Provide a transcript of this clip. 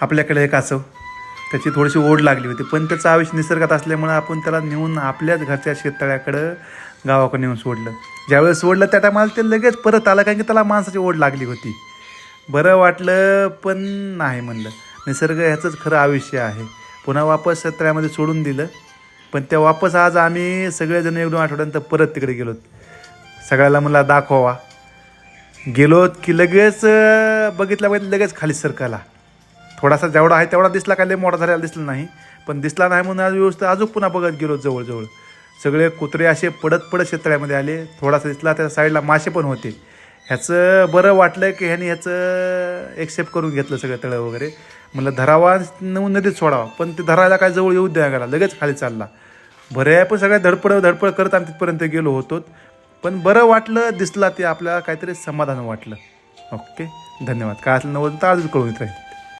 आपल्याकडे एक असं. त्याची थोडीशी ओढ लागली होती. पण त्याचं आयुष्य निसर्गात असल्यामुळं आपण त्याला नेऊन आपल्याच घरच्या शेततळ्याकडं गावाकडे नेऊन सोडलं. ज्यावेळेस सोडलं त्या टायमाला ते लगेच परत आलं कारण की त्याला माणसाची ओढ लागली होती. बरं वाटलं पण नाही म्हणलं. निसर्ग ह्याचंच खरं आयुष्य आहे. पुन्हा वापस शेततळ्यामध्ये सोडून दिलं. पण त्या वापस आज आम्ही सगळेजण एक दोन आठवड्यानंतर परत तिकडे गेलो. सगळ्याला मला दाखवावा. गेलो की लगेच अं, बघितल्या बघितलं लगेच खाली सरकाला थोडासा जेवढा आहे तेवढा दिसला काय लय मोठा झालेला दिसला नाही. पण दिसला नाही म्हणून आज व्यवस्थित अजून पुन्हा बघत गेलो जवळजवळ. सगळे कुत्रे असे पडत पडत शेतळ्यामध्ये आले. थोडासा दिसला त्या साईडला मासे पण होते. ह्याचं बरं वाटलं की ह्याने ह्याचं एक्सेप्ट करून घेतलं सगळं तळं वगैरे. म्हणलं धरावा नदीत सोडावा. पण ते धरायला काय जवळ येऊ द्या गेला लगेच खाली चालला. बरं आहे पण सगळ्या धडपड धडपड करत आम्ही तिथपर्यंत गेलो होतो. पण बरं वाटलं दिसला ते आपल्याला काहीतरी समाधान वाटलं. ओके? धन्यवाद. काय असलं नव्हतं तर अजून कळून येत राहील.